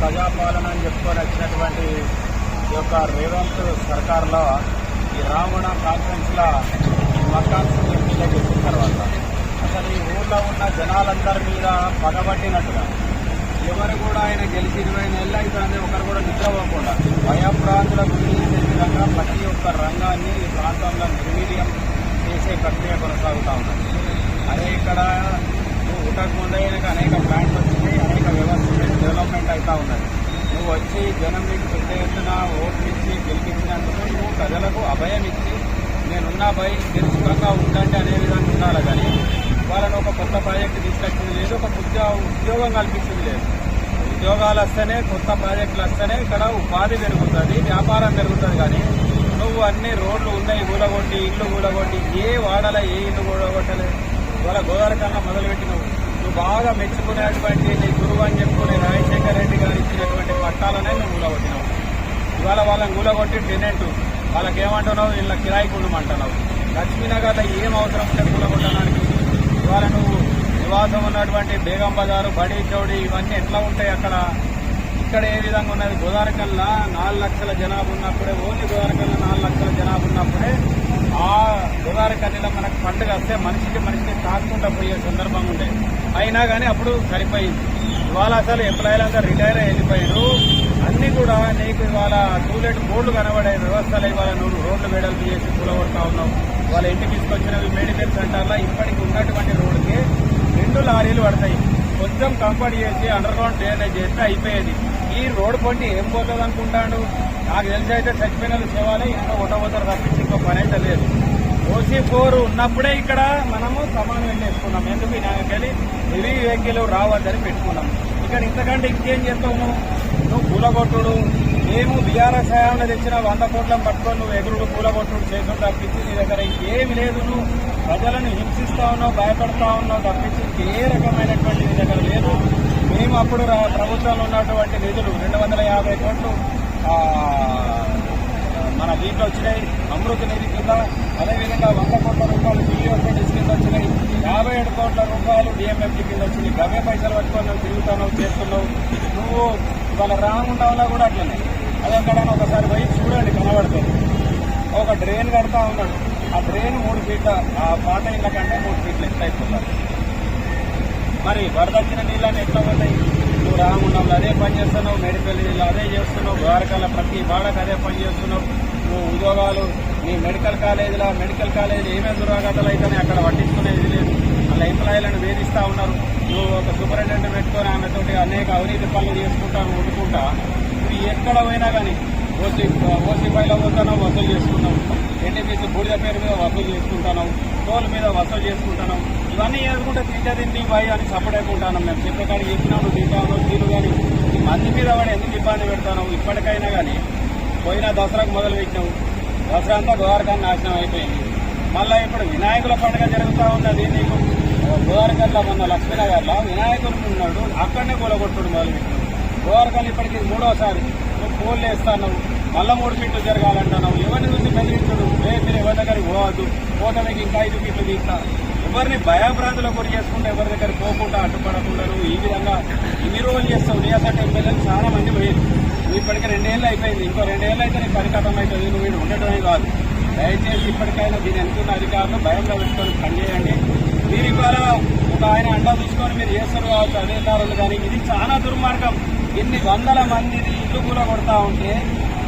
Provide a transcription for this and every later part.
ప్రజాపాలన అని చెప్పుకొని వచ్చినటువంటి ఈ యొక్క రేవంత్ సర్కార్లో ఈ రావణ కాన్ఫరెన్స్ల మకాన్స్ ఎంపీగా చెప్పిన తర్వాత అసలు ఈ ఊళ్ళో ఉన్న జనాలందరి మీద పగబట్టినట్టుగా ఎవరు కూడా ఆయన గెలిచి ఇరవై నెలలు అవుతుంది ఒకరు కూడా నిద్రపోకుండా భయప్రాంతులకు గురి విధంగా ప్రతి ఒక్క రంగాన్ని ఈ ప్రాంతంలో నిర్వీర్యం చేసే ప్రక్రియ కొనసాగుతూ ఉన్నది. అదే ఇక్కడ నువ్వు ఉటకు అనేక ప్లాంట్లు వచ్చినాయి అనేక వ్యవస్థలు డెవలప్మెంట్ అవుతా ఉన్నది. నువ్వు వచ్చి జనం నీకు పెద్ద ఎత్తున ఓట్లు ఇచ్చి గెలిపించినందుకు నువ్వు ప్రజలకు అభయం ఇచ్చి నేనున్నా భయ నేను సుఖంగా ఉండండి అనే విధంగా ఉండాలి కానీ వాళ్ళని ఒక కొత్త ప్రాజెక్టు తీసుకొచ్చింది లేదు ఒక ఉద్యోగ ఉద్యోగం కల్పించింది లేదు. ఉద్యోగాలు వస్తేనే కొత్త ప్రాజెక్టులు వస్తేనే ఇక్కడ ఉపాధి పెరుగుతుంది వ్యాపారం పెరుగుతుంది కానీ నువ్వు అన్ని రోడ్లు ఉన్నాయి కూలగొట్టి ఇల్లు కూలగొట్టి ఏ వాడలే ఏ ఇల్లు కూడగొట్టలే ఇవాళ గోదావరి కన్నా మొదలుపెట్టి నువ్వు. బాగా మెచ్చుకునేటువంటి నీ గురువు అని చెప్పుకునే రాజశేఖర రెడ్డి గారు ఇచ్చినటువంటి పట్టాలనే నువ్వు కూలగొట్టినావు ఇవాళ వాళ్ళని కూలగొట్టి టెనెంట్ వాళ్ళకి ఏమంటున్నావు వీళ్ళ కిరాయి ఉండమంటున్నావు లక్ష్మీనగర్లో ఏం అవసరం లేదు కూలగొట్టడానికి ఇవాళ నువ్వు నివాసం ఉన్నటువంటి బేగం బజారు బడి చౌడి ఇవన్నీ ఎట్లా ఉంటాయి అక్కడ? ఇక్కడ ఏ విధంగా ఉన్నది? గోదావరికల్లా నాలుగు లక్షల జనాభా ఉన్నప్పుడే ఓన్లీ గోదావరికల్లా నాలుగు లక్షల జనాభా ఉన్నప్పుడే ఆ గోదావరికల్లిలో మనకు పండుగ వస్తే మనిషికి మనిషికి తాకుండా పోయే సందర్భం ఉండే. అయినా కానీ అప్పుడు సరిపోయింది. ఇవాళ అసలు ఎంప్లాయీలంతా రిటైర్ అయి వెళ్ళిపోయారు అన్ని కూడా నీకు ఇవాళ టూలెట్ బోర్డులు కనబడే వ్యవస్థలు ఇవాళ నువ్వు రోడ్లు వేడలు చేసి కూలగొడతా ఉన్నావు. వాళ్ళ ఇంటికి తీసుకొచ్చినవి మెడికల్ సెంటర్లో ఇప్పటికి ఉన్నటువంటి రోడ్డుకి రెండు లారీలు పడతాయి. కొంచెం కంఫర్ట్ చేసి అండర్ గ్రౌండ్ డ్రైనేజ్ చేస్తే అయిపోయేది. ఈ రోడ్డు పండి ఏం పోతుంది అనుకుంటాడు? నాకు తెలిసి అయితే చచ్చిపోయిన వాళ్ళు ఇంకా ఉండబోతారు తప్పించి ఇంకో పని అయితే లేదు. ఓసీ ఫోర్ ఉన్నప్పుడే ఇక్కడ మనము సమానం చేసుకున్నాం? ఎందుకు నాకెళ్ళి హెవీ వెహికల్ రావద్దని పెట్టుకున్నాం. ఇక్కడ ఇంతకంటే ఇంకేం చేస్తావు నువ్వు? నువ్వు కూలగొట్టుడు. మేము బీఆర్ఎస్ హయాంలో తెచ్చిన వంద కోట్లను పట్టుకొని నువ్వు ఎగురుడు పూలగొట్టుడు చేసుడు తప్పించి నీ దగ్గర ఇంకేమి లేదు నువ్వు. ప్రజలను హింసిస్తా ఉన్నావు భయపడతా ఉన్నావు తప్పించి ఏ రకమైన నీ దగ్గర లేదు మేము అప్పుడు ప్రభుత్వంలో ఉన్నటువంటి నిధులు రెండు వందల యాభై కోట్లు మన దీంట్లో వచ్చినాయి. అమృత నిధి కింద అదేవిధంగా వంద కోట్ల రూపాయలు టీఎస్ఎస్ కింద వచ్చినాయి. యాభై ఏడు కోట్ల రూపాయలు డిఎంఎఫ్టీ కింద వచ్చింది గవే పైసలు పట్టుకొని నువ్వు తిరుగుతున్నావు చేస్తున్నావు. నువ్వు ఇవాళ రాముండవలో కూడా అట్లనే. అది ఎక్కడైనా ఒకసారి పోయి చూడండి కనబడుతుంది. ఒక డ్రైన్ కడతా ఉన్నాడు. ఆ డ్రైన్ మూడు ఫీట్ల ఆ పాత ఇళ్ళ కంటే మూడు ఫీట్లు ఎట్లా అవుతున్నారు మరి వరదచ్చిన నీళ్ళని ఎట్లా పోతాయి? నువ్వు రామున్నావు అదే పని చేస్తున్నావు మెడికల్ నీళ్ళు అదే చేస్తున్నావు ద్వారకాల ప్రతి బాడకు అదే పని చేస్తున్నావు. నువ్వు ఉద్యోగాలు నీ మెడికల్ కాలేజీలో మెడికల్ కాలేజీ ఏమేమి దురాగతలు అయితేనే అక్కడ పట్టించుకునేది లేదు. వాళ్ళ ఎంప్లాయీలను వేధిస్తూ ఉన్నారు. నువ్వు ఒక సూపరింటెండెంట్ పెట్టుకొని ఆమెతోటి అనేక అవినీతి పనులు చేసుకుంటాను వండుకుంటా నువ్వు ఎక్కడ పోయినా కానీ ఓసీ ఓసీ పైలో పోతున్నావు వసూలు చేసుకుంటాం. ఎన్టీపీసీ బూడిద పేరు మీద వసూలు చేసుకుంటాను టోల్ మీద వసూలు చేసుకుంటాను ఇవన్నీ చేసుకుంటే తింటే తిండి బాయ్ అని సపోర్ట్ అయిపోతున్నాం మేము. చెప్పేకాడికి చెప్పినావు నువ్వు తీరు కానీ మంది మీద వాడు ఎందుకు ఇబ్బంది పెడతాను ఇప్పటికైనా కానీ పోయిన దసరాకు మొదలు పెట్టినాం దసరా అంతా గోవారకాన్ని నాశనం అయిపోయింది. మళ్ళీ ఇప్పుడు వినాయకుల పండుగ జరుగుతూ ఉన్నది నీకు? గోవారకల్లా మొన్న లక్ష్మీనగర్లో వినాయకుడు ఉన్నాడు అక్కడనే కూలగొట్టుడు మొదలు పెట్టినావు గోవారకల్ ఇప్పటికి మూడోసారి. నువ్వు ఫోన్లు వేస్తాను మళ్ళా మూడు ఫీట్లు జరగాలంటున్నావు ఎవరిని చూసి బెదిరించడు రే మీరు ఎవరి దగ్గరికి పోవద్దు. పోతే ఇంకా ఐదు ఫీట్లు తీస్తా. ఎవరిని భయభ్రాంతులకు గురి చేసుకుంటే ఎవరి దగ్గర పోకుండా అడ్డుపడకుండా ఈ విధంగా ఇన్ని రోజులు చేస్తావు. నీ అసలు ఎమ్మెల్యేలు చాలా మంది పోయారు నువ్వు ఇప్పటికి రెండేళ్ళు అయిపోయింది. ఇంకో రెండేళ్ళు అయితే నీకు పరికటం అవుతుంది. నువ్వు వీడు ఉండటమే కాదు. దయచేసి ఇప్పటికైనా దీని ఎంతున్న అధికారులు భయంలో పెట్టుకొని పనిచేయండి. మీరు ఇవాళ ఒక ఆయన అండా చూసుకొని మీరు చేస్తారు కావచ్చు. అధికారులు కానీ ఇది చాలా దుర్మార్గం. ఇన్ని వందల మందిది ఇల్లు కూల కొడతా ఉంటే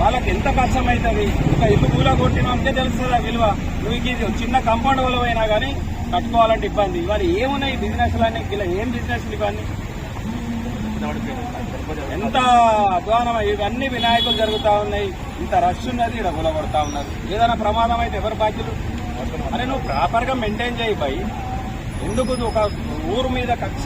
వాళ్ళకి ఎంత కష్టమవుతుంది ఒక ఇల్లు కూల కొట్టినంటే తెలుస్తుంది ఆ విలువ. నువ్వు ఇది చిన్న కంపౌండ్ వల్ల అయినా కానీ కట్టుకోవాలంటే ఇబ్బంది. ఇవాళ ఏమున్నాయి బిజినెస్లు అన్నీ ఇలా ఏం బిజినెస్లు ఇవన్నీ? ఎంత అధ్వానం ఇవన్నీ వినాయకులు జరుగుతూ ఉన్నాయి. ఇంత రష్ ఉన్నది ఇక్కడ కొడతా ఉన్నారు ఏదైనా ప్రమాదం అయితే ఎవరు బాధ్యులు? అరే నువ్వు ప్రాపర్గా మెయింటైన్ చేయి ఎందుకు ఒక ఊరు మీద కక్ష